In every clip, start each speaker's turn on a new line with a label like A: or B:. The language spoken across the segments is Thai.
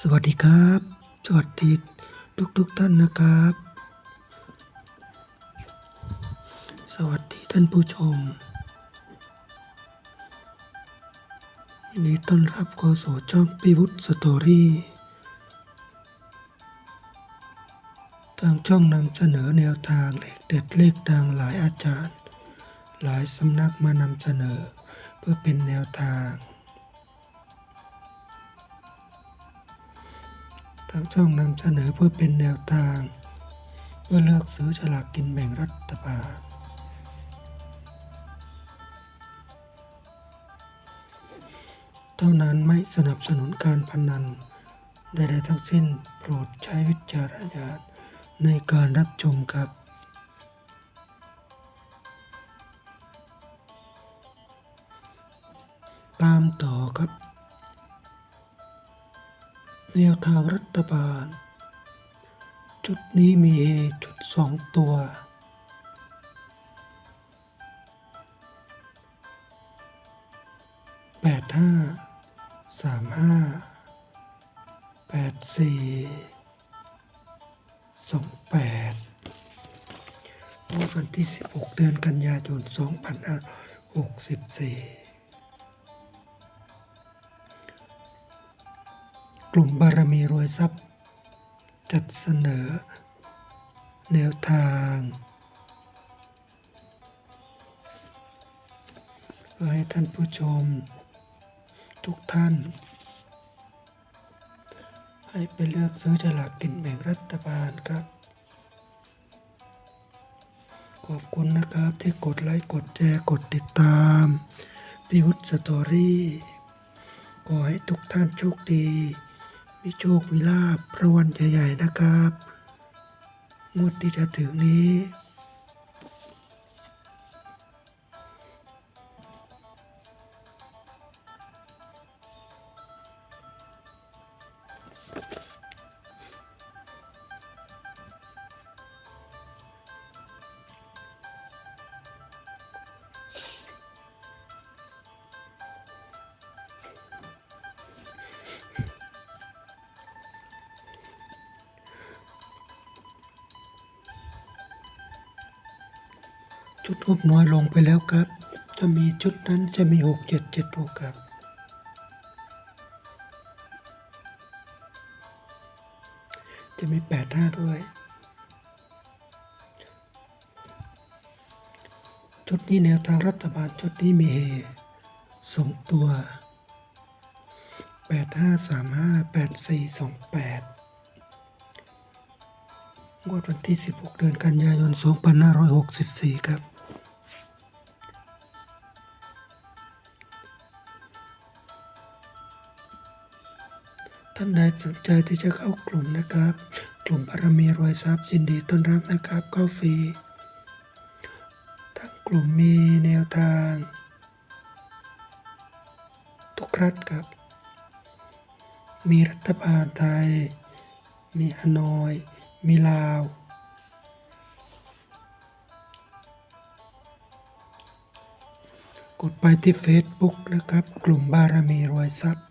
A: สวัสดีครับ สวัสดีทุกทุกๆท่านนะครับ สวัสดีท่านผู้ชมยินดีต้อนรับเข้าสู่ช่องพิวุฒสตอรี่ทางช่องนำเสนอแนวทางเลขเด็ดเลขดังหลายอาจารย์ หลายสำนักมานำเสนอ เพื่อเป็นแนวทางางช่องนำเสนอเพื่อเป็นแนวทาง เพื่อเลือกซื้อฉลากกินแบ่งรัฐบาล เท่านั้นไม่สนับสนุนการพนันใดๆทั้งสิ้นโปรดใช้วิจารณญาณในการรับชมครับตามต่อครับ แนวทางรัฐบาลจุดนี้มีเอจุดสองตัว แปดห้าสามห้าแปดสี่สองแปดวันที่สิบหกเดือนกันยายนสองพันห้าหกสิบสี่ กลุ่มบารมีรวยทรัพย์ จัดเสนอ แนวทางเพื่อให้ท่านผู้ชม ทุกท่าน ให้ไปเลือกซื้อฉลากกินแบ่งรัฐบาลครับ ขอบคุณนะครับที่กดไลค์ กดแชร์กดติดตามพิวุฒสตอรี่ขอให้ทุกท่านโชคดี มีโชคมีลาบระวันใหญ่ๆนะครับ งวดที่จะถึงนี้ ชุดทูบน้อยลงไปแล้วครับ จะมีชุดนั้นจะมีหกเจ็ดเจ็ดหกครับจะมีแปดห้าด้วยชุดนี้แนวทางรัฐบาลชุดนี้มีเฮสองตัวแปดห้าสามห้าแปดสี่สองแปดงวดวันที่ 16 เดือนกันยายน 2564 ครับ ท่านใดสนใจที่จะเข้ากลุ่มนะครับ กลุ่มบารมีรวยทรัพย์ยินดีต้อนรับนะครับเข้าฟรีทั้งกลุ่มมีแนวทาง ทุกรัฐครับ มีรัฐบาลไทย มีฮานอย มีลาว กดไปที่ Facebook นะครับ กลุ่มบารมีรวยทรัพย์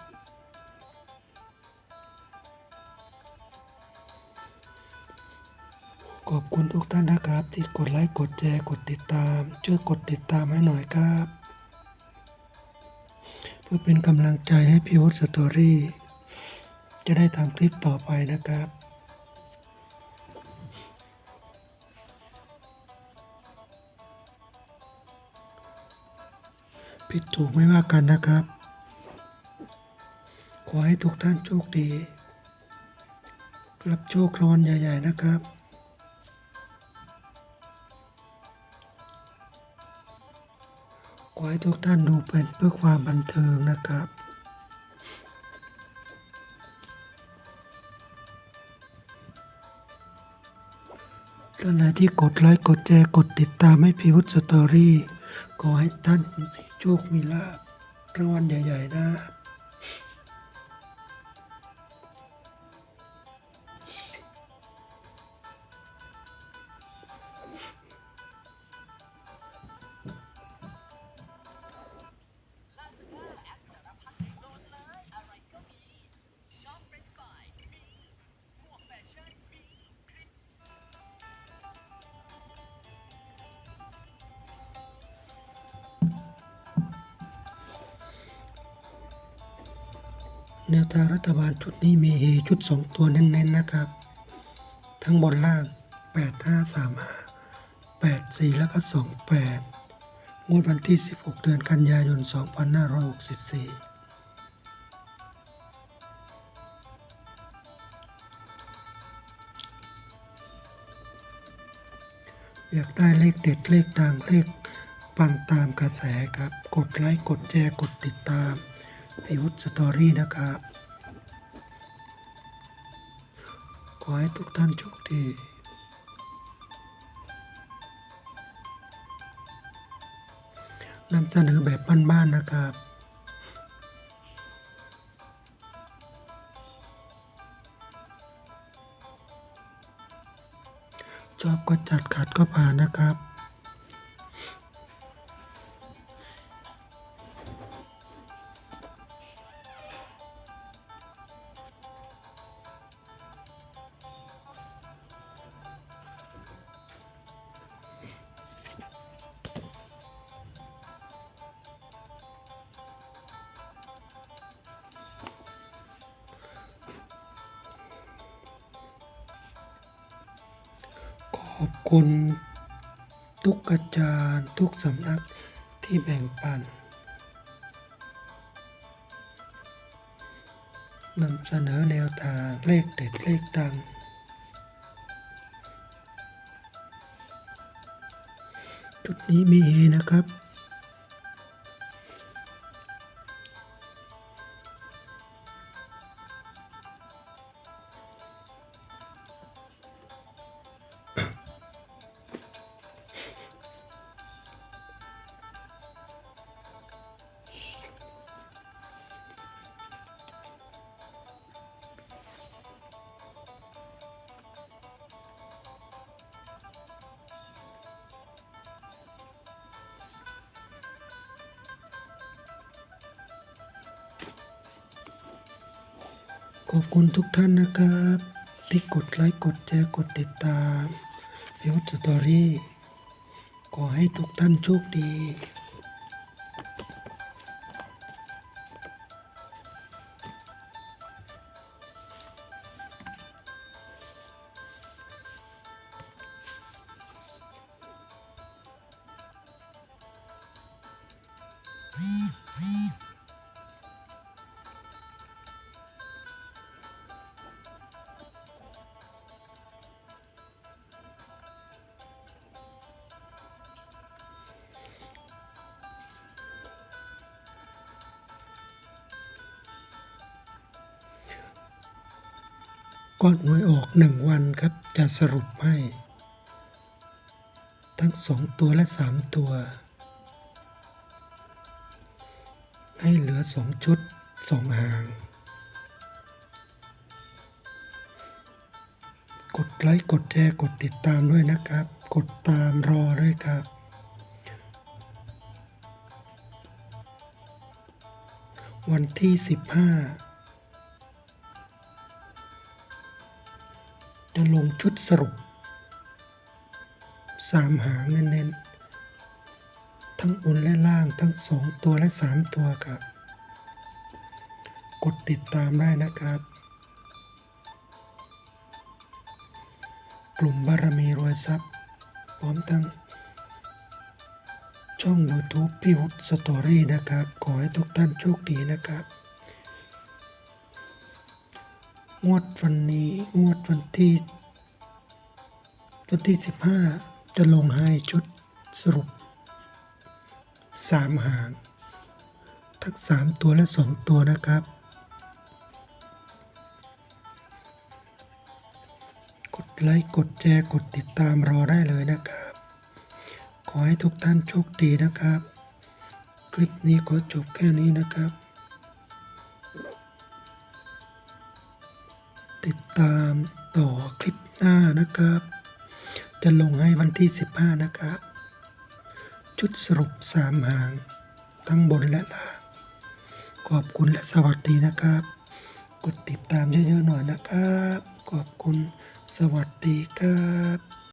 A: ขอบคุณทุกท่านนะครับ ที่กดไลค์กดแชร์กดติดตาม ช่วยกดติดตามให้หน่อยครับ เพื่อเป็นกำลังใจให้พี่วุฒิสตอรี่จะได้ทำคลิปต่อไปนะครับผิดถูกไม่ว่ากันนะครับ ขอให้ทุกท่านโชคดี รับโชครางใหญ่ ๆ นะครับ ให้ทุกท่านดูเป็นเพื่อความบันเทิงนะครับท่านใดที่กดไลค์กดแชร์กดติดตามให้พิวุฒสตอรี่ขอให้ท่านโชคมีลาภรางวัลใหญ่ ๆ นะ
B: แน
A: วทางรัฐบาลชุดนี้มีเฮชุด 2 ตัวเน้นๆนะครับ ทั้งบนล่าง 8 5 3 5 8 4 แล้วก็ 28 งวดวันที่ 16 เดือนกันยายน 2564อยากได้เลขเด็ดเลขดังเลขปังตามกระแสครับ กดไลค์ กดแชร์ กดติดตาม พิวุฒสตอรี่นะครับ ขอให้ทุกท่านโชคดีนำเสนอแบบบ้านๆนะครับชอบก็จัดขัดก็ผ่านนะครับ อบคุณทุกอาจารย์ทุกสำนักที่แบ่งปันนำเสนอแนวทางเลขเด็ดเลขดัง จุดนี้มีนะครับ อบคุณทุกท่านนะครับ ที่กดไลค์กดแชร์กดติดตามพิวสตอรี่ขอให้ทุกท่านโชคดี ก่อนหวยออกหนึ่งวันครับ จะสรุปให้ ทั้งสองตัวและสามตัว ให้เหลือสองชุดสองหาง กดไลค์กดแชร์กดติดตามด้วยนะครับ กดตามรอด้วยครับวันที่สิบห้า ชุดสรุปสามหางเน้นๆ ทั้งบนและล่างทั้งสองตัวและสามตัวครับ กดติดตามได้นะครับ กลุ่มบารมีรวยทรัพย์ พร้อมทั้ง ช่อง YouTube พี่วุฒิสตอรี่นะครับ ขอให้ทุกท่านโชคดีนะครับ งวดวันนี้งวดวันที่ วันที่สิบห้าจะลงให้ชุดสรุปสามหาง ทั้งสามตัวและสองตัวนะครับ กดไลค์กดแชร์กดติดตามรอได้เลยนะครับ ขอให้ทุกท่านโชคดีนะครับ คลิปนี้ขอจบแค่นี้นะครับ ติดตามต่อคลิปหน้านะครับ จะลงให้วันที่ 15 นะครับชุดสรุปสามหาง ทั้งบนและล่าง ขอบคุณและสวัสดีนะครับ กดติดตามเยอะๆหน่อยนะครับ ขอบคุณสวัสดีครับ